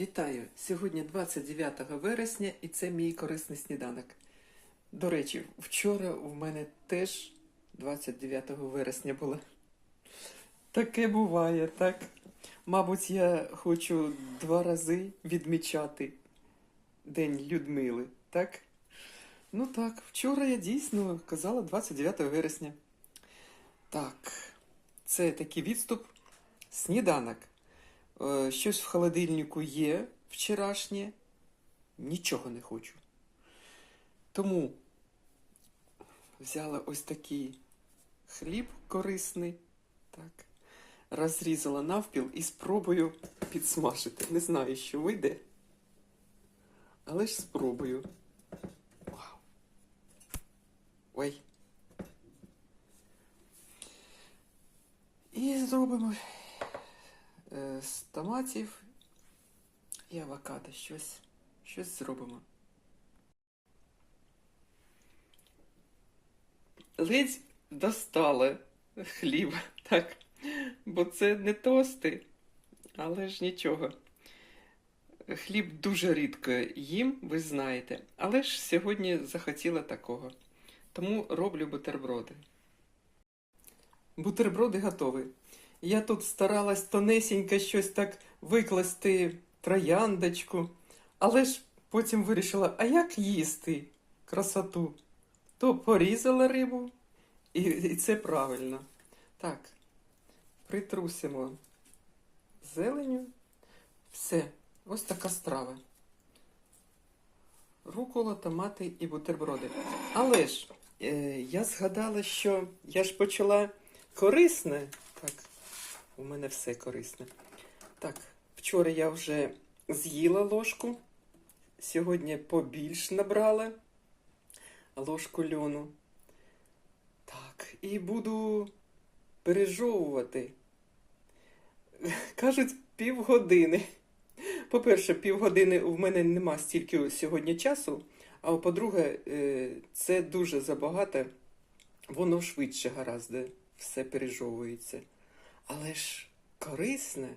Вітаю! Сьогодні 29 вересня і це мій корисний сніданок. До речі, вчора у мене теж 29 вересня було. Таке буває, так? Мабуть, я хочу два рази відмічати День Людмили, так? Ну так, вчора я дійсно казала 29 вересня. Так, це такий відступ. Сніданок. Е, Щось в холодильнику є вчорашнє. Нічого не хочу. Тому взяла ось такий хліб корисний. Так. Розрізала навпіл і спробую підсмажити. Не знаю, що вийде. Але ж спробую. Вау. Ой. І зробимо з томатів і авокадо. Щось, щось зробимо. Ледь достала хліб, так, бо це не тости, але ж нічого. Хліб дуже рідко їм, ви знаєте, але ж сьогодні захотіла такого. Тому роблю бутерброди. Бутерброди готові. Я тут старалась тонесенько щось так викласти трояндочку, але ж потім вирішила, а як їсти красоту? То порізала рибу, і, і це правильно. Так, притрусимо зеленю. Все, ось така страва. Рукола, томати і бутерброди. Але ж е, я згадала, що я ж почала корисне. Так, у мене все корисне. Так, вчора я вже з'їла ложку. Сьогодні побільш набрала ложку льону. Так, і буду пережовувати. Кажуть, півгодини. По-перше, півгодини в мене нема стільки сьогодні часу, а по-друге, е, це дуже забагато, воно швидше гаразд все пережовується. Але ж корисне.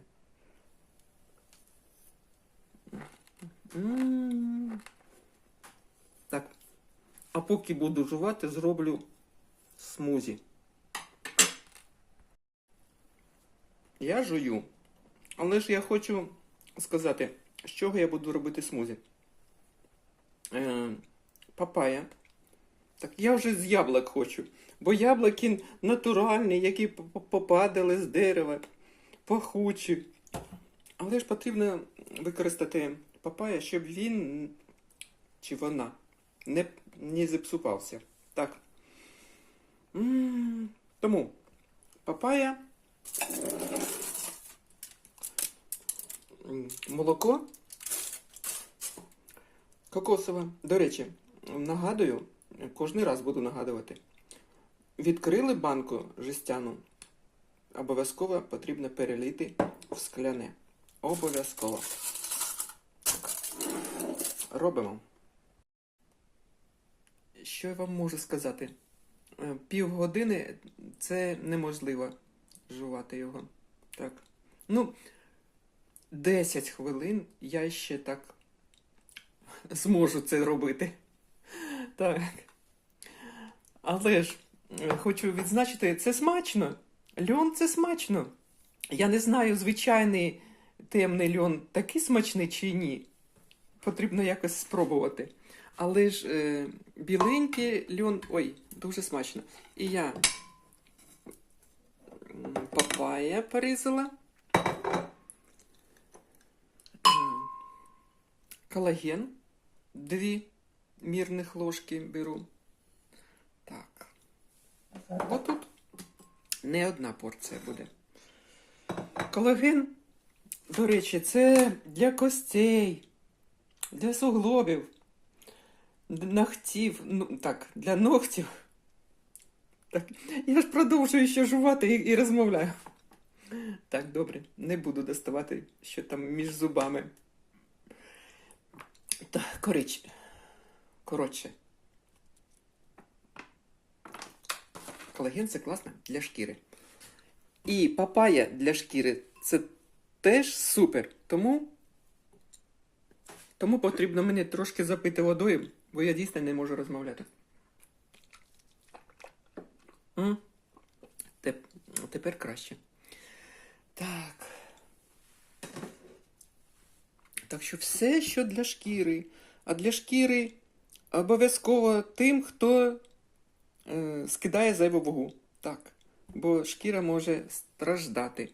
Так. А поки буду жувати, зроблю смузі. Я жую. Але ж я хочу сказати, з чого я буду робити смузі. Е, папая. Так я вже з яблук хочу. Бо яблуки натуральні, які попадали з дерева, пахучі. Але ж потрібно використати папая, щоб він чи вона не, не зіпсувався. Так. Тому папая, молоко, кокосове. До речі, нагадую, кожен раз буду нагадувати. Відкрили банку жестяну, обов'язково потрібно перелити в скляне. Обов'язково. Робимо. Що я вам можу сказати? Е, Півгодини це неможливо жувати його. Так. Ну, 10 хвилин я ще так зможу це робити. Так. Але ж е, хочу відзначити, це смачно. Льон це смачно. Я не знаю, звичайний темний льон такий смачний чи ні. Потрібно якось спробувати. Але ж е, біленький льон. Ой, дуже смачно. І я папая порізала. Колаген. Дві мірних ложки беру. Так. Бо тут не одна порція буде. Колаген, до речі, це для костей, для суглобів, ногтів, ну так, для ногтів. Так, я ж продовжую ще жувати і, і розмовляю. Так, добре, не буду доставати, що там між зубами. Так, корич. Коротше. Колаген це класно для шкіри. І папая для шкіри це теж супер. Тому Тому потрібно мені трошки запити водою, бо я дійсно не можу розмовляти. Теп- Тепер краще. Так. Так що все, що для шкіри. А для шкіри обов'язково тим, хто е, скидає зайву вагу. Так. Бо шкіра може страждати.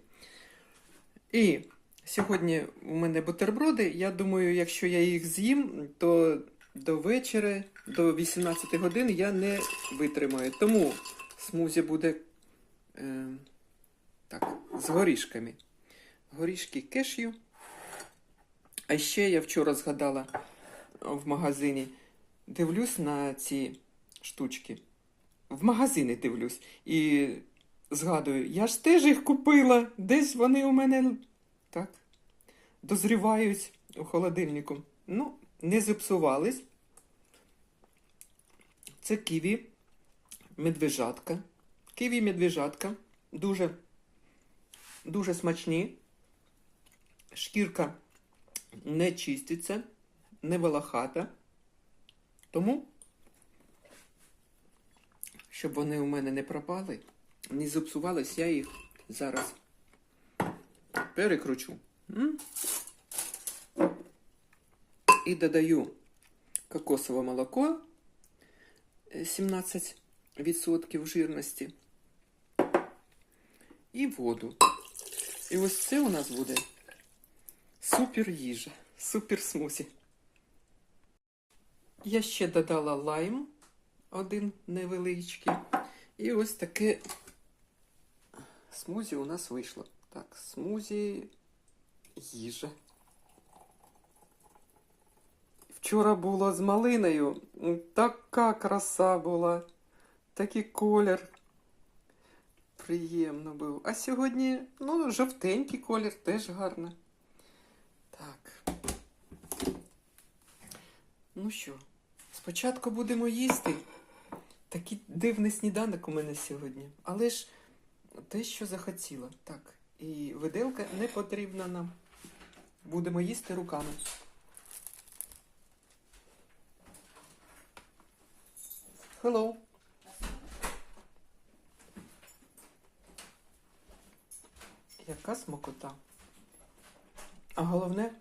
І сьогодні у мене бутерброди. Я думаю, якщо я їх з'їм, то до вечора, до 18 годин я не витримаю. Тому смузі буде е, так, з горішками. Горішки кешю. А ще я вчора згадала в магазині, дивлюсь на ці штучки. В магазини дивлюсь і згадую, я ж теж їх купила. Десь вони у мене так дозрівають у холодильнику. Ну, не зіпсувались. Це ківі медвежатка. Ківі медвежатка. Дуже, дуже смачні. Шкірка не чиститься, не волохата. Тому, щоб вони у мене не пропали, не зіпсувались, я їх зараз перекручу. І додаю кокосове молоко е, 17% жирності і воду. І ось це у нас буде супер їжа, супер смузі. Я ще додала лайм один невеличкий. І ось таке смузі у нас вийшло. Так, смузі їжа. Вчора було з малиною. Така краса була. Такий колір. Приємно був. А сьогодні, ну, жовтенький колір теж гарно. Так. Ну що, спочатку будемо їсти. Такий дивний сніданок у мене сьогодні. Але ж те, що захотіла. Так. І виделка не потрібна нам. Будемо їсти руками. Hello. Яка смакота. А головне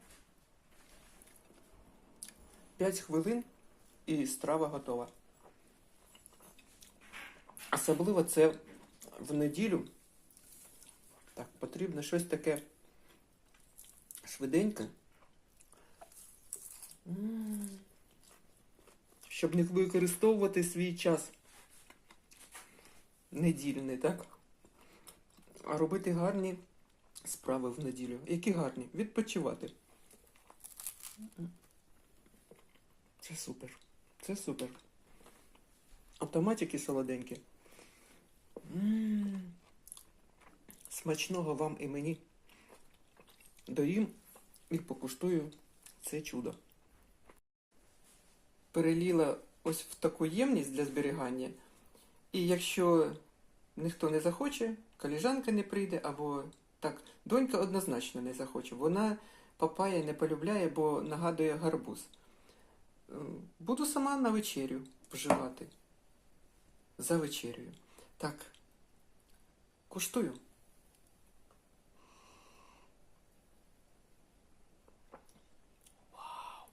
5 хвилин і страва готова. Особливо це в неділю. Так, потрібно щось таке швиденьке. Щоб не використовувати свій час недільний, так? А робити гарні справи в неділю. Які гарні? Відпочивати. Це супер. Це супер. Автоматики солоденькі. Смачного вам і мені. Доїм і покуштую це чудо. Переліла ось в таку ємність для зберігання. І якщо ніхто не захоче, коліжанка не прийде, або так, донька однозначно не захоче. Вона папая не полюбляє, бо нагадує гарбуз. Е, Буду сама на вечерю вживати. За вечерю. Так. Куштую. Вау!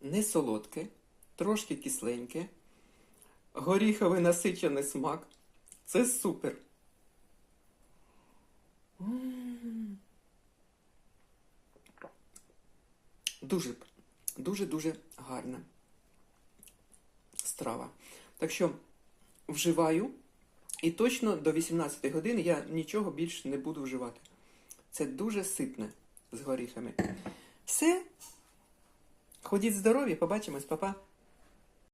Не солодке, трошки кисленьке, горіховий насичений смак. Це супер. Дуже, дуже, дуже гарна страва. Так що вживаю, і точно до 18 години я нічого більше не буду вживати. Це дуже ситне з горіхами. Все. Ходіть здорові, побачимось, папа.